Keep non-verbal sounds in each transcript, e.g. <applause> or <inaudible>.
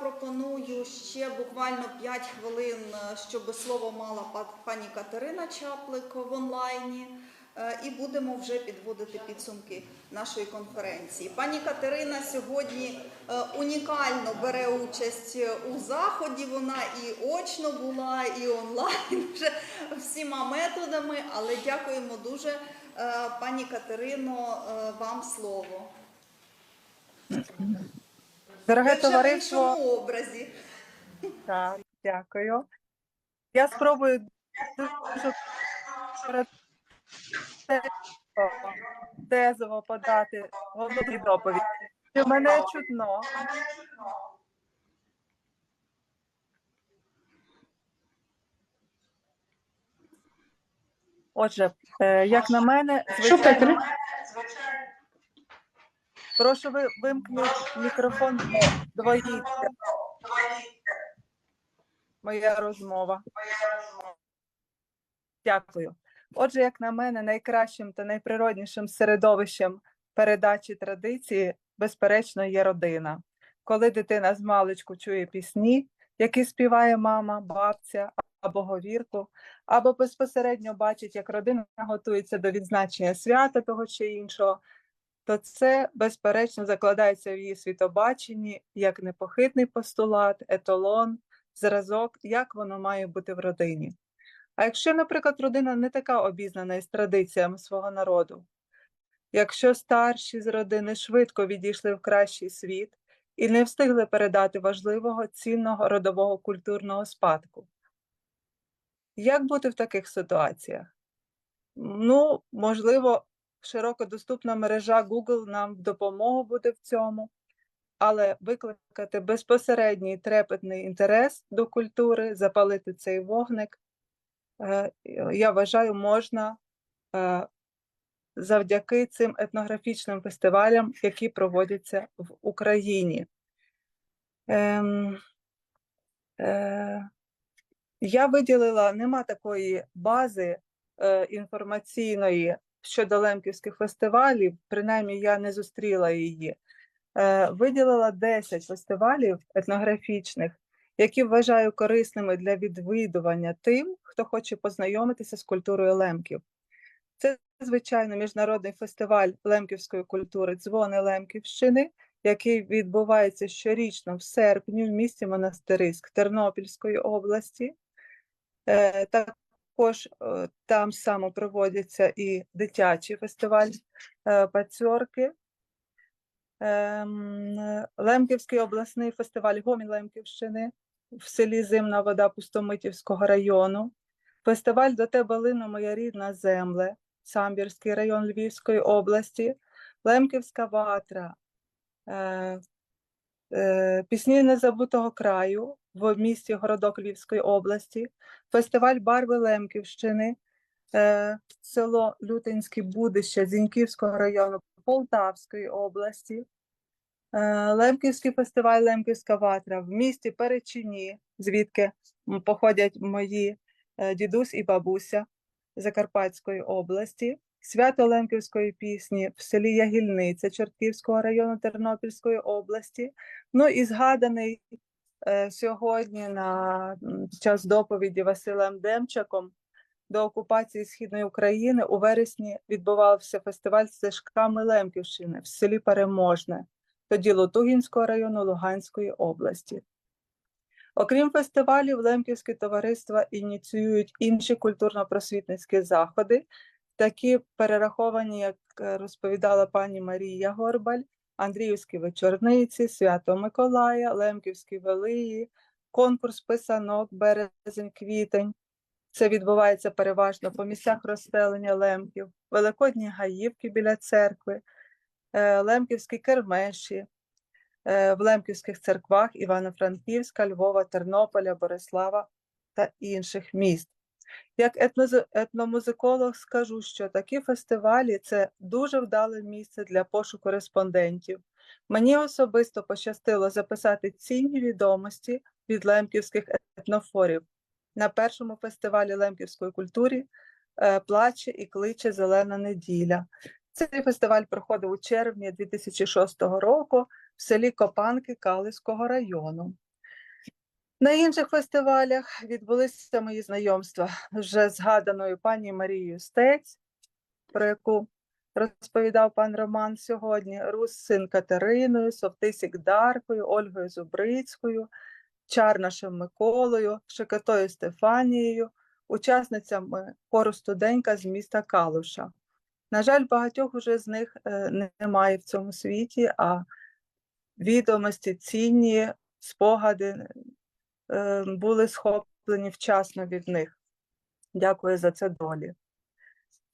пропоную ще буквально 5 хвилин, е, щоб слово мала пані Катерина Чаплик в онлайні. е, І будемо вже підводити підсумки нашої конференції. Пані Катерина сьогодні е, унікально бере участь у заході. Вона і очно була, і онлайн <laughs> вже всіма методами. Але дякуємо дуже, пані Катерино, вам слово. Дороге в товариство, іншому образі. так, дякую. Я спробую дуже тезово подати головну доповідь. Чи мене чутно? Отже, е, як на мене, Що Петре? Прошу ви вимкнути мікрофон, двоїться моя розмова. Дякую. Отже, як на мене, найкращим та найприроднішим середовищем передачі традиції, безперечно, є родина. Коли дитина з маличку чує пісні, які співає мама, бабця або говірку, або безпосередньо бачить, як родина готується до відзначення свята того чи іншого, то це, безперечно, закладається в її світобаченні як непохитний постулат, еталон, зразок, як воно має бути в родині. А якщо, наприклад, родина не така обізнана із традиціями свого народу, якщо старші з родини швидко відійшли в кращий світ і не встигли передати важливого цінного родового культурного спадку, як бути в таких ситуаціях? Ну, можливо, широкодоступна мережа Google нам в допомогу буде в цьому, але викликати безпосередній трепетний інтерес до культури, запалити цей вогник, е, я вважаю, можна е, завдяки цим етнографічним фестивалям, які проводяться в Україні. Ем, е, я виділила, нема такої бази е, інформаційної щодо лемківських фестивалів, принаймні я не зустріла її. Е, виділила 10 фестивалів етнографічних, які вважаю корисними для відвідування тим, хто хоче познайомитися з культурою лемків. Це, звичайно, міжнародний фестиваль лемківської культури Дзвони Лемківщини, який відбувається щорічно в серпні в місті Монастириськ Тернопільської області. Е, Також е, там само проводяться і дитячий фестиваль Пацьорки. Ем, е, Лемківський обласний фестиваль Гомін Лемківщини в селі Зимна вода Пустомитівського району. Фестиваль До тебе лину моя рідна земле, Самбірський район Львівської області, Лемківська ватра, е, Пісні незабутого краю в місті Городок Львівської області, фестиваль Барви Лемківщини, е, село Лютинське Будище Зіньківського району Полтавської області, е, Лемківський фестиваль Лемківська ватра в місті Перечині, звідки походять мої е, дідусь і бабуся Закарпатської області, свято Лемківської пісні в селі Ягільниця Чортківського району Тернопільської області. Ну і згаданий сьогодні на час доповіді Василем Демчаком до окупації Східної України у вересні відбувався фестиваль стежками Лемківщини в селі Переможне, тоді Лотугінського району Луганської області. Окрім фестивалів, Лемківські товариства ініціюють інші культурно-просвітницькі заходи, такі перераховані, як е, розповідала пані Марія Горбаль, Андріївські вечорниці, Свято Миколая, Лемківські велиї, конкурс писанок, березень, квітень. Це відбувається переважно по місцях розстелення лемків, великодні гаївки біля церкви, е, лемківські кермеші, е, в лемківських церквах Івано-Франківська, Львова, Тернополя, Борислава та інших міст. Як етномузиколог скажу, що такі фестивалі це дуже вдале місце для пошуку респондентів. Мені особисто пощастило записати цінні відомості від лемківських етнофорів на першому фестивалі лемківської культури е, Плаче і кличе Зелена неділя. Цей фестиваль проходив у червні 2006 року в селі Копанки Калиського району. На інших фестивалях відбулися мої знайомства вже згаданою пані Марією Стець, про яку розповідав пан Роман сьогодні, Руссин Катериною, Совтисік Даркою, Ольгою Зубрицькою, Чарнашем Миколою, Шикатою Стефанією, учасницями хору студенька з міста Калуша. На жаль, багатьох уже з них е, немає в цьому світі, а відомості, цінні спогади були схоплені вчасно від них. Дякую за це долі.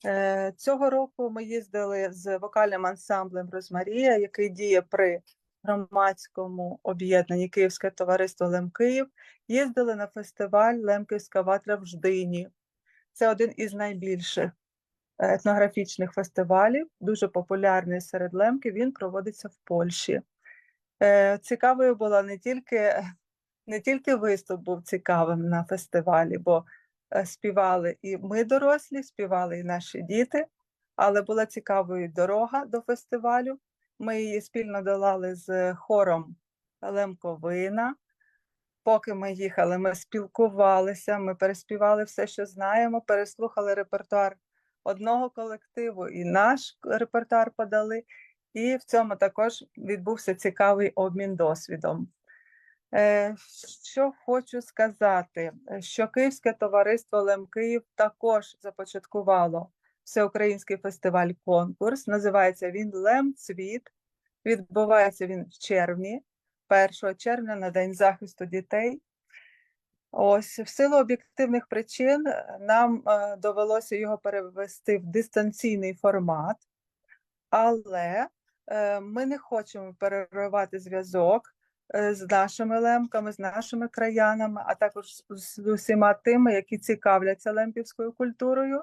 Е, Цього року ми їздили з вокальним ансамблем Розмарія, який діє при громадському об'єднанні Київське товариство Лем Київ. Їздили на фестиваль Лемківська ватра в Ждині. Це один із найбільших е, етнографічних фестивалів, дуже популярний серед лемків. Він проводиться в Польщі. Е, Цікавою була не тільки не тільки виступ був цікавим на фестивалі, бо е, співали і ми дорослі, співали і наші діти, але була цікавою дорога до фестивалю. Ми її спільно долали з хором Лемковина. Поки ми їхали, ми спілкувалися, ми переспівали все, що знаємо, переслухали репертуар одного колективу і наш репертуар подали. І в цьому також відбувся цікавий обмін досвідом. Е, Що хочу сказати, е, що Київське товариство Лем Київ також започаткувало всеукраїнський фестиваль конкурс. Називається він Лем Цвіт. Відбувається він в червні, 1 червня на День захисту дітей. Ось в силу об'єктивних причин е, нам довелося його перевести в дистанційний формат, але ми не хочемо переривати зв'язок з нашими лемками, з нашими краянами, а також з- усіма тими, які цікавляться лемпівською культурою,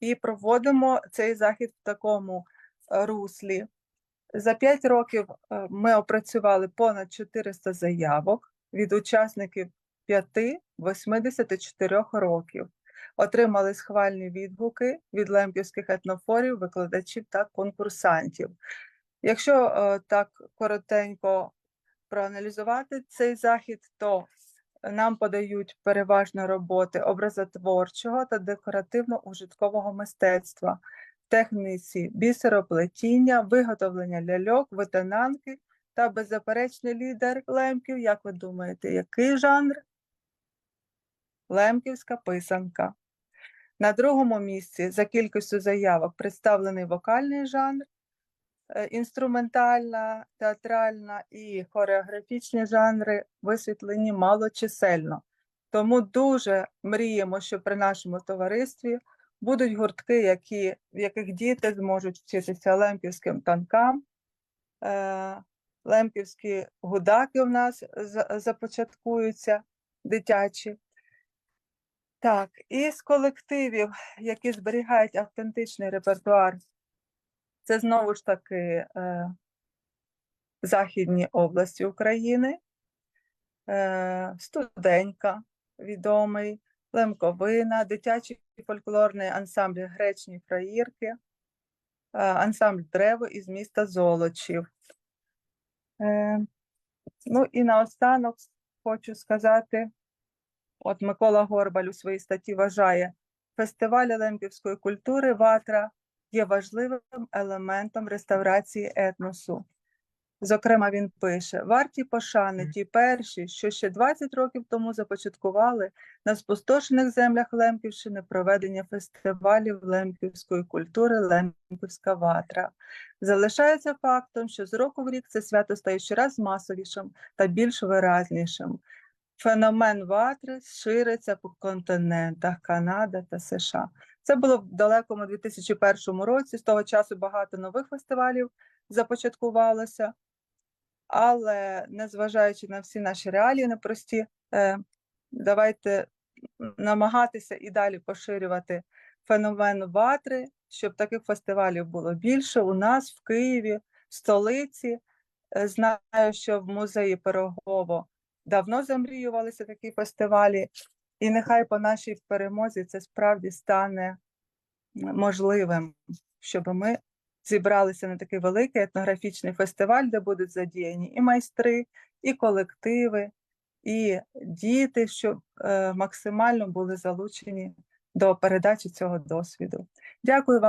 і проводимо цей захід в такому е, руслі. За п'ять років е, ми опрацювали понад 400 заявок від учасників 5-84 років. Отримали схвальні відгуки від лемківських етнофорів, викладачів та конкурсантів. Якщо е, так коротенько проаналізувати цей захід, то нам подають переважно роботи образотворчого та декоративно-ужиткового мистецтва, техніці бісероплетіння, виготовлення ляльок, витинанки та беззаперечний лідер лемків. Як ви думаєте, який жанр? Лемківська писанка. На другому місці за кількістю заявок представлений вокальний жанр, е, інструментальна, театральна і хореографічні жанри висвітлені малочисельно. Тому дуже мріємо, що при нашому товаристві будуть гуртки, які, в яких діти зможуть вчитися лемківським танкам. Е, Лемківські гудаки у нас започаткуються дитячі. Так, і з колективів, які зберігають автентичний репертуар, це знову ж таки е, Західні області України, е, Студенька, відомий, Лемковина, дитячий фольклорний ансамбль Гречні Фраїрки, е, ансамбль Древо із міста Золочів. Е, ну і наостанок хочу сказати, От Микола Горбаль у своїй статті вважає, фестиваль лемківської культури Ватра є важливим елементом реставрації етносу. Зокрема, він пише: варті пошани ті перші, що ще 20 років тому започаткували на спустошених землях Лемківщини проведення фестивалів лемківської культури Лемківська ватра. Залишається фактом, що з року в рік це свято стає щораз масовішим та більш виразнішим. Феномен ватри шириться по континентах Канада та США. Це було в далекому 2001 році. З того часу багато нових фестивалів започаткувалося, але незважаючи на всі наші реалії непрості, е, давайте намагатися і далі поширювати феномен ватри, щоб таких фестивалів було більше у нас в Києві, в столиці. Е, Знаю, що в музеї Пирогово давно замріювалися такі фестивалі, і нехай по нашій перемозі це справді стане можливим, щоб ми зібралися на такий великий етнографічний фестиваль, де будуть задіяні і майстри, і колективи, і діти, щоб е, максимально були залучені до передачі цього досвіду. Дякую вам.